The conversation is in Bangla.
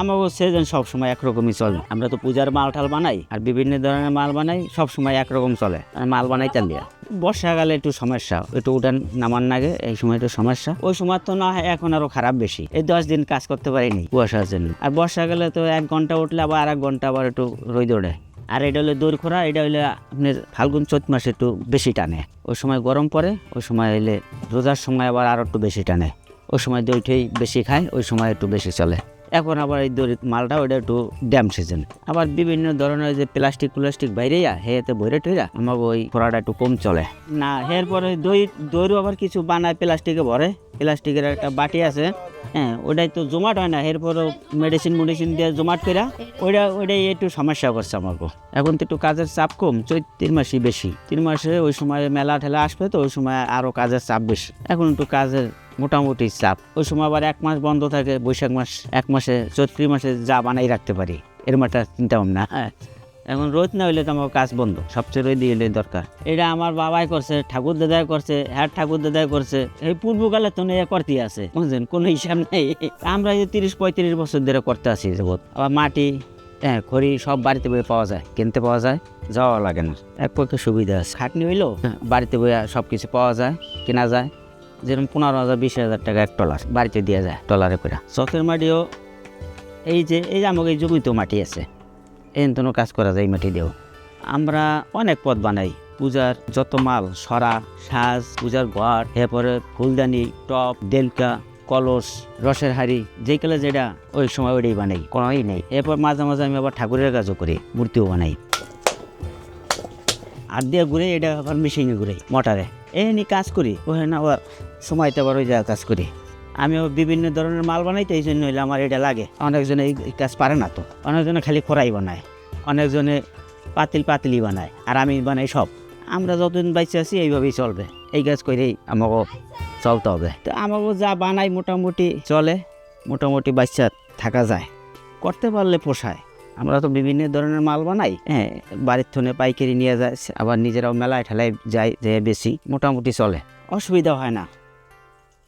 আমাকে সেজন সবসময় একরকমই চলে। আমরা তো পূজার মাল টাল বানাই আর বিভিন্ন ধরনের মাল বানাই, সবসময় একরকম চলে। মাল বানাই চালিয়ে বর্ষাকালে একটু সমস্যা, একটু উঠান নামান লাগে এই সময় একটু সমস্যা। ওই সময় তো না হয় এখন আরও খারাপ বেশি। এই দশ দিন কাজ করতে পারিনি কুয়াশার জন্য। আর বর্ষাকালে তো এক ঘণ্টা উঠলে আবার আর এক ঘণ্টা আবার একটু রোদ ওঠে। আর এটা হলো দৌড় খোরা, এটা হলে আপনার ফাল্গুন, চৈত মাসে একটু বেশি টানে। ওই সময় গরম পড়ে, ওই সময় হলে রোজার সময় আবার আরও একটু বেশি টানে। ওই সময় দইটাই বেশি খায়, ওই সময় একটু বেশি চলে। এখন আবার এই দড়ি মালটা ওটা একটু ড্যাম সিজন আবার বিভিন্ন ধরনের যে প্লাস্টিক প্লাস্টিক বাইরেয়া হেতে বইরে টইরা আমাকে ওই খোরাটা একটু কম চলে। না এরপরে দই, দইরও আবার কিছু বানায় প্লাস্টিকে ভরে। প্লাস্টিকের একটা বাটি আছে হ্যাঁ ওটাই তো জমাট হয় না এরপরও মেডিসিন মেডিসিন দিয়ে জমাট করা ওইটা, ওইটাই একটু সমস্যা করছে আমাকে এখন তো একটু কাজের চাপ কম, চৈত তিন মাসই বেশি। তিন মাসে ওই সময় মেলা ঠেলা আসবে তো, ওই সময় আরও কাজের চাপ বেশি। এখন একটু কাজের মোটামুটি চাপ। ওই সময় আবার এক মাস বন্ধ থাকে বৈশাখ মাস এক মাসে চৈত্রি মাসে যা বানাই রাখতে পারি। এরম একটা চিন্তা ভাবনা। হ্যাঁ এখন রোদ না হইলে তো আমার কাজ বন্ধ। সবচেয়ে রোদ দিলে দরকার। এটা আমার বাবাই করছে ঠাকুর দাদাই করছে হ্যাঁ ঠাকুর দাদাই করছে। এই পূর্বকালে তো এ করতে আছে বুঝলেন? কোনো হিসাব নেই। আমরা এই তিরিশ পঁয়ত্রিশ বছর ধরে করতে আছি যাবত আবার মাটি হ্যাঁ খড়ি সব বাড়িতে বয়ে পাওয়া যায় কিনতে পাওয়া যায় যাওয়া লাগে না। এক পক্ষে সুবিধা আছে। খাটনি হইলেও হ্যাঁ, বাড়িতে বইয়া সব কিছু পাওয়া যায় কেনা যায়। যেরকম পনেরো হাজার, বিশ হাজার টাকা এক টলার বাড়িতে দেওয়া যায় টলারে করে চকের মাটিও এই যে এই যে আমাকে এই জমিতেও মাটি আছে। এই কোনো কাজ করা যায় এই মাটি দিয়েও। আমরা অনেক পদ বানাই। পূজার যত মাল, সরা, সাজ, পূজার ঘর, এরপরে ফুলদানি, টপ, দেলকা, কলস, রসের হাড়ি যেই কালে যেটা, ওই সময় ওইটাই বানাই। কোনোই নেই। এরপর মাঝে মাঝে আমি আবার ঠাকুরের কাজও করি, মূর্তিও বানাই। আর দিয়ে ঘুরে এটা আবার মেশিনে ঘুরে মোটরে। এই নিয়ে কাজ করি, ওখানে আবার সময়তে আবার ওই জায়গায় কাজ করি। আমিও বিভিন্ন ধরনের মাল বানাই, তো এই জন্য হইলে আমার এটা লাগে। অনেকজনে এই এই কাজ পারে না তো। অনেকজনে খালি খোরাই বানায়, অনেকজনে পাতিল পাতিলি বানায়, আর আমি বানাই সব। আমরা যতদিন বাইচে আছি, এইভাবেই চলবে। এই কাজ করেই আমাকে চলতে হবে। তো আমাকে যা বানাই মোটামুটি চলে, মোটামুটি বাচ্চা থাকা যায়। করতে পারলে পোষায়। আমরা তো বিভিন্ন ধরনের মাল বানাই। হ্যাঁ বাড়ির থনে পাইকারি নিয়ে যায় আবার নিজেরাও মেলায় ঠেলায় যাই যে বেশি, মোটামুটি চলে। অসুবিধা হয় না।